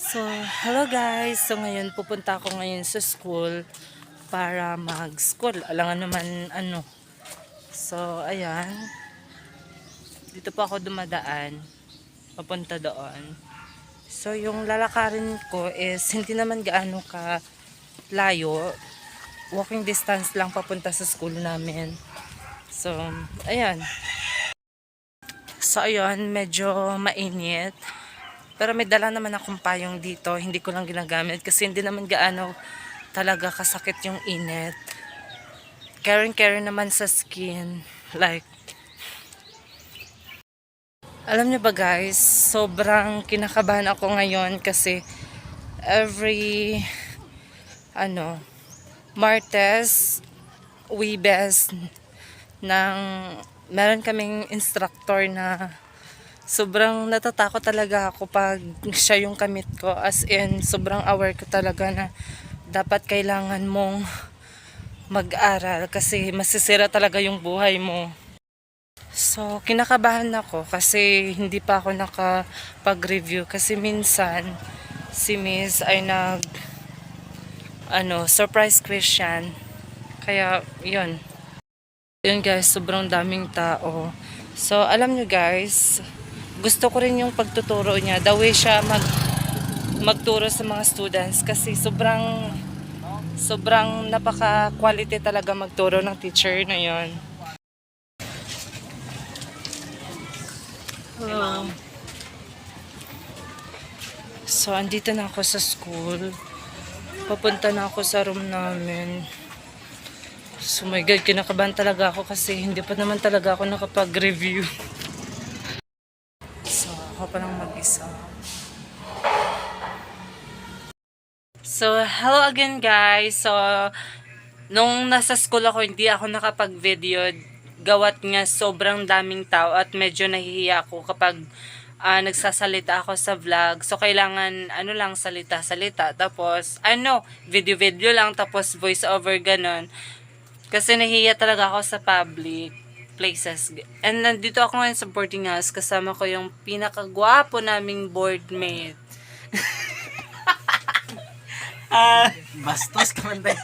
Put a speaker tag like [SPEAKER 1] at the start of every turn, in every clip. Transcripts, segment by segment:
[SPEAKER 1] So, hello guys. So, ngayon pupunta ako ngayon sa school para mag-school. Alangan naman ano. So, ayan. Dito po ako dumadaan. Papunta doon. So, yung lalakarin ko is hindi naman gaano ka layo. Walking distance lang papunta sa school namin. So, ayan. So, ayun, medyo mainit. Pero may dala naman akong payong dito. Hindi ko lang ginagamit kasi hindi naman gaano talaga kasakit yung init. Caring-caring naman sa skin. Like, alam niyo ba guys, sobrang kinakabahan ako ngayon kasi every, ano, Martes, Webes, ng, meron kaming instructor na sobrang natatakot talaga ako pag siya yung kamit ko. As in, sobrang aware ko talaga na dapat kailangan mong mag-aral kasi masisira talaga yung buhay mo. So, kinakabahan ako kasi hindi pa ako nakapag-review kasi minsan si Miss ay nag ano, surprise question. Kaya, yun. Yun guys, sobrang daming tao. So, alam nyo guys, gusto ko rin yung pagtuturo niya. The way siya mag, magturo sa mga students kasi sobrang sobrang napaka-quality talaga magturo ng teacher na yon. Hello. So, andito na ako sa school. Papunta na ako sa room namin. So my God, kinakabahan talaga ako kasi hindi pa naman talaga ako nakapag-review. Ako pa lang mag-isa. So, hello again guys. So, nung nasa school ako, hindi ako nakapag-video. Gawat nga sobrang daming tao at medyo nahihiya ako kapag ah, nagsasalita ako sa vlog. So, kailangan, ano lang, salita-salita. Tapos, ano, video-video lang. Tapos, voice-over, ganon. Kasi nahihiya talaga ako sa public places. And nandito ako ngayon sa boarding house. Kasama ko yung pinakagwapo naming boardmate. Ah,
[SPEAKER 2] Bastos ka man.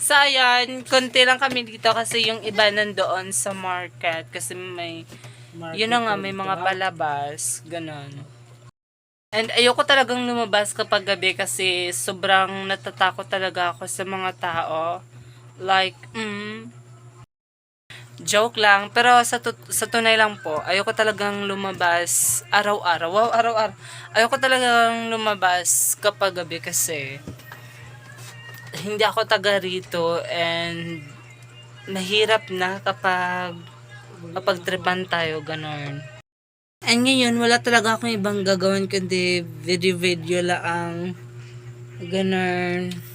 [SPEAKER 1] So, ayan, konti lang kami dito kasi yung iba nandoon sa market. Kasi may, yun na nga, may mga palabas. Ganon. And ayoko talagang lumabas kapag gabi kasi sobrang natatakot talaga ako sa mga tao. Like, mm, joke lang. Pero sa, tut- sa tunay lang po, ayoko talagang lumabas araw-araw. Wow, araw-araw. Ayoko talagang lumabas kapag gabi kasi hindi ako taga rito and mahirap na kapag kapag tripan tayo, ganon. And ngayon, wala talaga akong ibang gagawin kundi video-video lang. Ganon.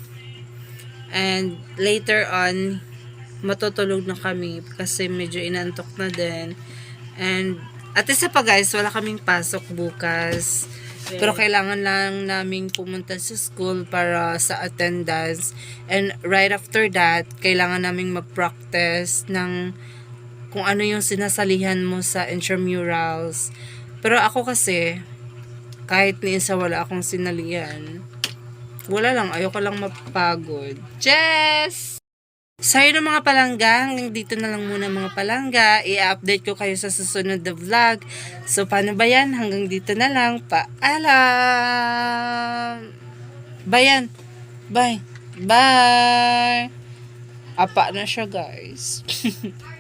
[SPEAKER 1] And later on, matutulog na kami kasi medyo inantok na din. And at isa pa guys, wala kaming pasok bukas. Pero kailangan lang namin pumunta sa school para sa attendance. And right after that, kailangan naming mag-practice ng kung ano yung sinasalihan mo sa intramurals. Pero ako kasi, kahit minsan wala akong sinalihan, wala lang, ayoko lang mapagod. Jess! Sa'yo ng mga palangga, hanggang dito na lang muna mga palangga. I-update ko kayo sa susunod na vlog. So, paano ba yan? Hanggang dito na lang. Paalam! Bayan! Bye! Bye! Apa na siya, guys.